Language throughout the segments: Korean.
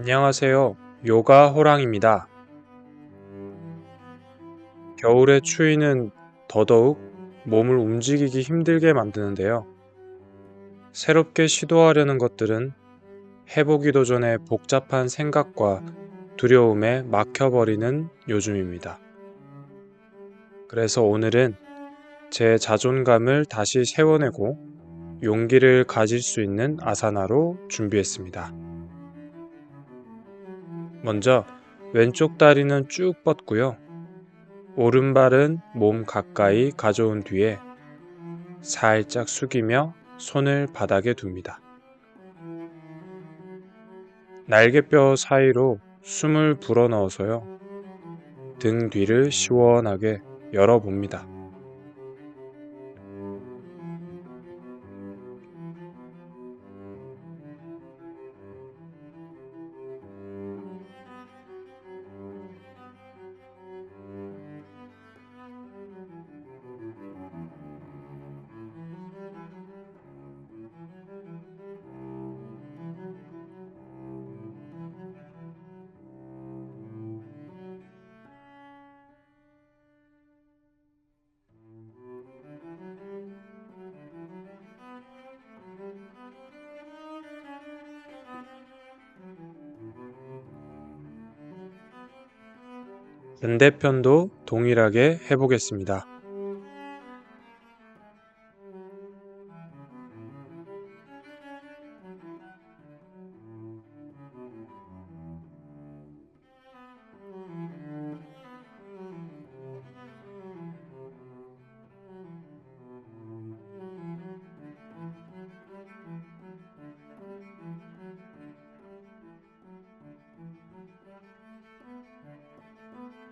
안녕하세요. 요가 호랑입니다. 겨울의 추위는 더더욱 몸을 움직이기 힘들게 만드는데요. 새롭게 시도하려는 것들은 해보기도 전에 복잡한 생각과 두려움에 막혀버리는 요즘입니다. 그래서 오늘은 제 자존감을 다시 세워내고 용기를 가질 수 있는 아사나로 준비했습니다. 먼저 왼쪽 다리는 쭉 뻗고요. 오른발은 몸 가까이 가져온 뒤에 살짝 숙이며 손을 바닥에 둡니다. 날개뼈 사이로 숨을 불어넣어서요. 등 뒤를 시원하게 열어봅니다. 반대편도 동일하게 해보겠습니다.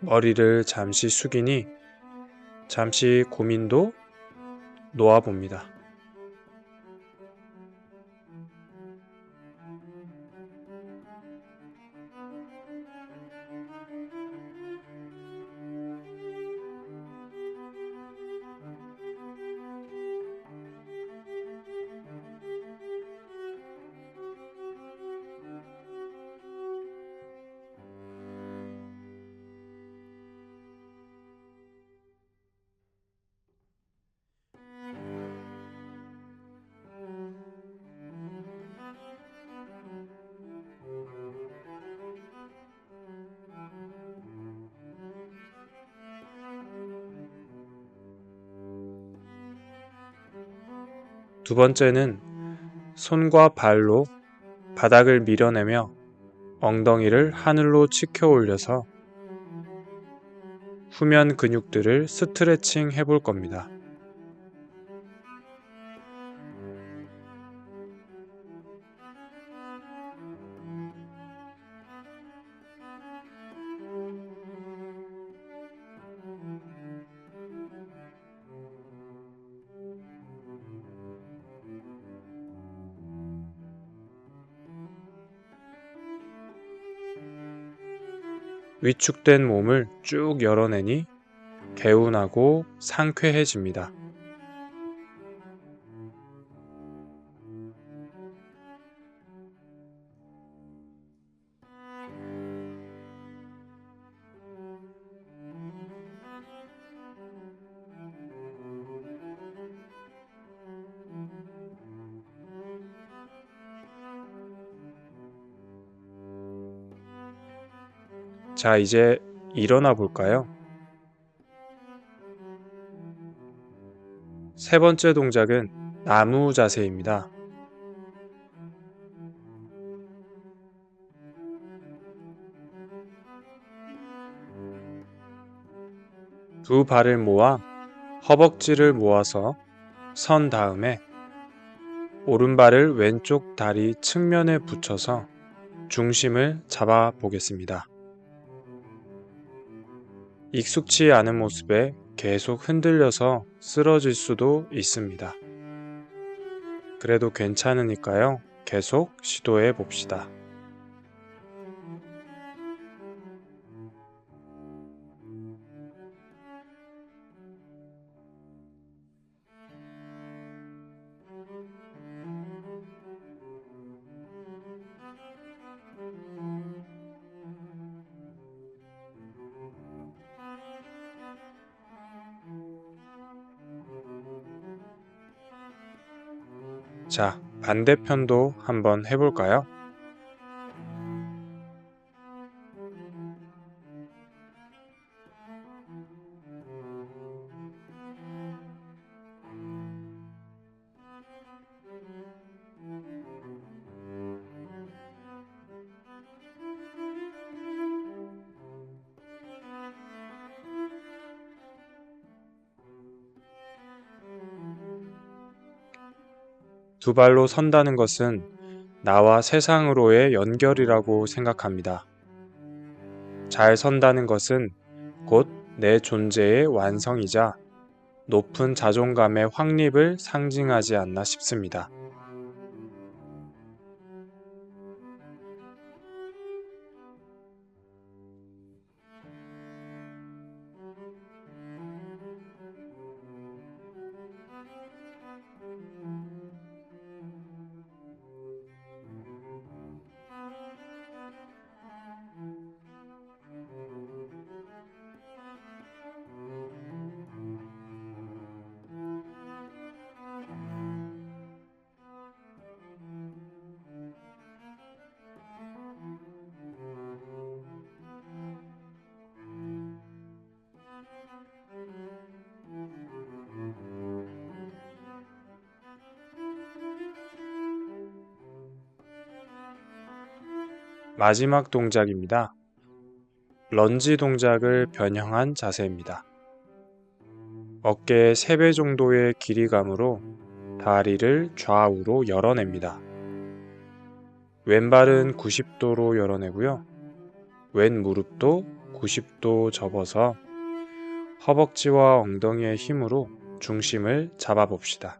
머리를 잠시 숙이니 잠시 고민도 놓아봅니다. 두 번째는 손과 발로 바닥을 밀어내며 엉덩이를 하늘로 치켜 올려서 후면 근육들을 스트레칭 해볼 겁니다. 위축된 몸을 쭉 열어내니 개운하고 상쾌해집니다. 자, 이제 일어나 볼까요? 세 번째 동작은 나무 자세입니다. 두 발을 모아 허벅지를 모아서 선 다음에 오른발을 왼쪽 다리 측면에 붙여서 중심을 잡아 보겠습니다. 익숙치 않은 모습에 계속 흔들려서 쓰러질 수도 있습니다. 그래도 괜찮으니까요. 계속 시도해 봅시다. 자, 반대편도 한번 해볼까요? 두 발로 선다는 것은 나와 세상으로의 연결이라고 생각합니다. 잘 선다는 것은 곧 내 존재의 완성이자 높은 자존감의 확립을 상징하지 않나 싶습니다. 마지막 동작입니다. 런지 동작을 변형한 자세입니다. 어깨의 3배 정도의 길이감으로 다리를 좌우로 열어냅니다. 왼발은 90도로 열어내고요. 왼 무릎도 90도 접어서 허벅지와 엉덩이의 힘으로 중심을 잡아봅시다.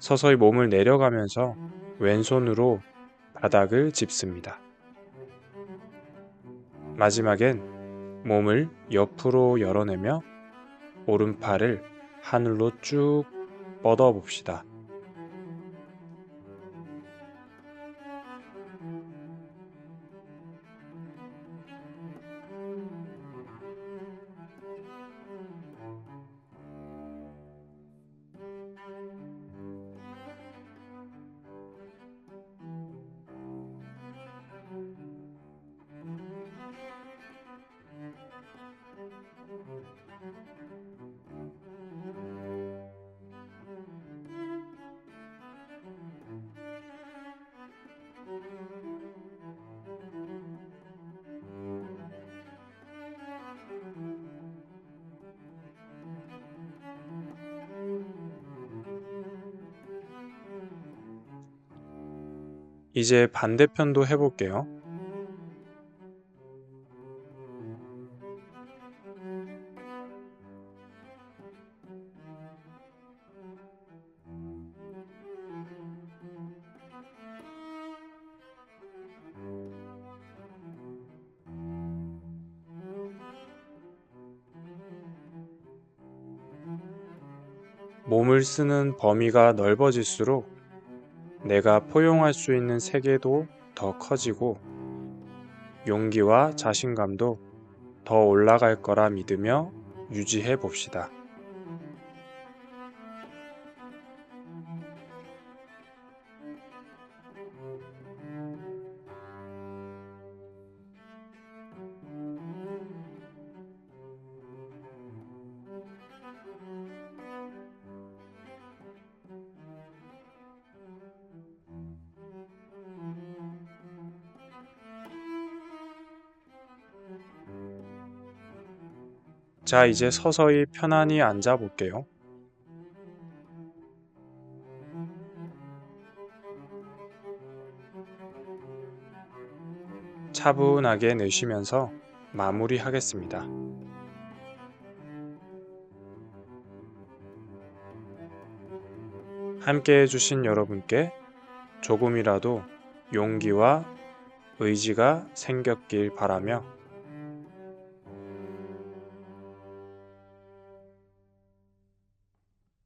서서히 몸을 내려가면서 왼손으로 바닥을 짚습니다. 마지막엔 몸을 옆으로 열어내며 오른팔을 하늘로 쭉 뻗어 봅시다. 이제 반대편도 해볼게요. 몸을 쓰는 범위가 넓어질수록 내가 포용할 수 있는 세계도 더 커지고 용기와 자신감도 더 올라갈 거라 믿으며 유지해 봅시다. 자, 이제 서서히 편안히 앉아 볼게요. 차분하게 내쉬면서 마무리하겠습니다. 함께 해주신 여러분께 조금이라도 용기와 의지가 생겼길 바라며